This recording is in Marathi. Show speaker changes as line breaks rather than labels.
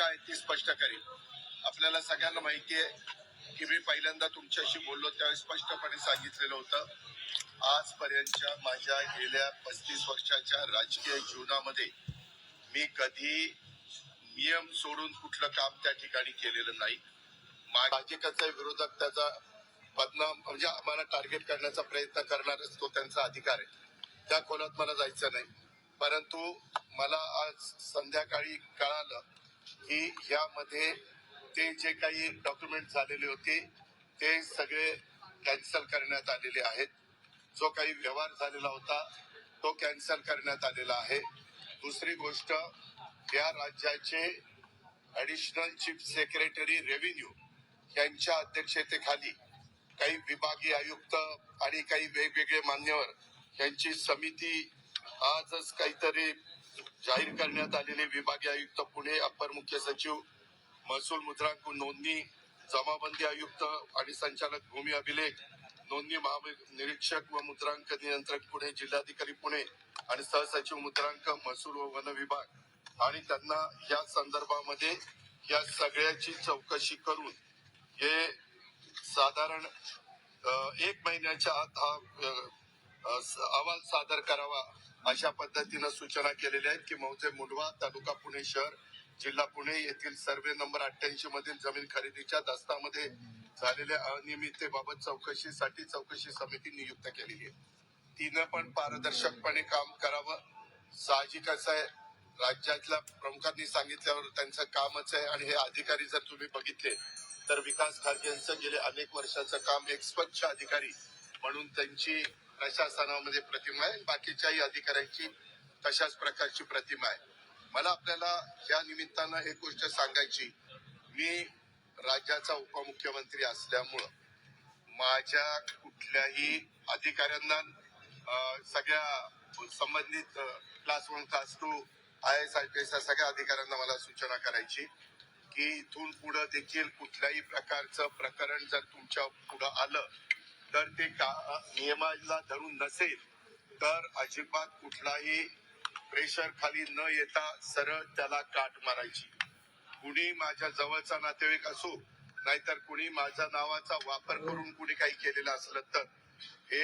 काय ती स्पष्ट करेन आपल्याला सगळ्यांना माहिती आहे की मी पहिल्यांदा तुमच्याशी बोललो त्यावेळी स्पष्टपणे सांगितलेलं होतं. आजपर्यंतच्या माझ्या गेल्या पस्तीस वर्षाच्या राजकीय जीवनामध्ये मी कधी नियम सोडून कुठलं काम त्या ठिकाणी केलेलं नाही. भाजपचा विरोधक त्याचा बदनाम म्हणजे आम्हाला टार्गेट करण्याचा प्रयत्न करणारच तो त्यांचा अधिकार आहे. त्या खोलात मला जायचं नाही. परंतु मला आज संध्याकाळी कळालं की यामध्ये ते जे काही डॉक्युमेंट झालेले होते ते सगळे कॅन्सल करण्यात आलेले आहेत. जो काही व्यवहार झालेला होता तो कॅन्सल करण्यात आलेला आहे. दुसरी गोष्ट या राज्याचे ॲडिशनल चीफ सेक्रेटरी रेव्हेन्यू यांच्या अध्यक्षतेखाली काही विभागीय आयुक्त आणि काही वेगवेगळे मान्यवर यांची समिती आजच काहीतरी जाहीर करण्यात आलेले विभागीय आयुक्त पुणे अपर मुख्य सचिव महसूल मुद्रांक नोंदणी जमाबंदी आयुक्त आणि संचालक भूमी अभिलेख नोंदणी महानिरीक्षक व मुद्रांक नियंत्रक पुणे जिल्हाधिकारी पुणे आणि सहसचिव मुद्रांक महसूल व वन विभाग. आणि त्यांना या संदर्भामध्ये या सगळ्याची चौकशी करून हे साधारण एक महिन्याच्या आत हा अहवाल सादर करावा अशा पद्धतीनं सूचना केलेल्या आहेत की मौजे मुंडवा तालुका पुणे शहर जिल्हा पुणे येथील सर्वे नंबर अठ्ठ्याऐंशी मधील जमीन खरेदीच्या दस्तामध्ये झालेल्या अनियमिततेबाबत चौकशीसाठी चौकशी समिती नियुक्त केलेली आहे. तिनं पण पारदर्शकपणे काम करावं. साहजिकच आहे राज्यातल्या प्रमुखांनी सांगितल्यावर त्यांचं कामच आहे आणि हे अधिकारी जर तुम्ही बघितले तर विकास खारगे यांचं गेले अनेक वर्षाचं काम एक स्वच्छ अधिकारी म्हणून त्यांची प्रशासनामध्ये प्रतिमा आहे. बाकीच्याही अधिकाऱ्यांची तशाच प्रकारची प्रतिमा आहे. मला आपल्याला या निमित्तानं एक गोष्ट सांगायची. मी राज्याचा उपमुख्यमंत्री असल्यामुळं माझ्या कुठल्याही अधिकाऱ्यांना सगळ्या संबंधित class one class two I S I P S सगळ्या अधिकाऱ्यांना मला सूचना करायची की इथून पुढं देखील कुठल्याही प्रकारचं प्रकरण जर तुमच्या पुढं आलं तर ते नियमाला धरून नसेल तर अजिबात कुठलाही प्रेशर खाली न येता सरळ त्याला काट मारायची. कुणी माझ्या जवळचा नातेवाईक असो नाहीतर कुणी माझ्या नावाचा वापर करून कुणी काही केलेलं असलं तर हे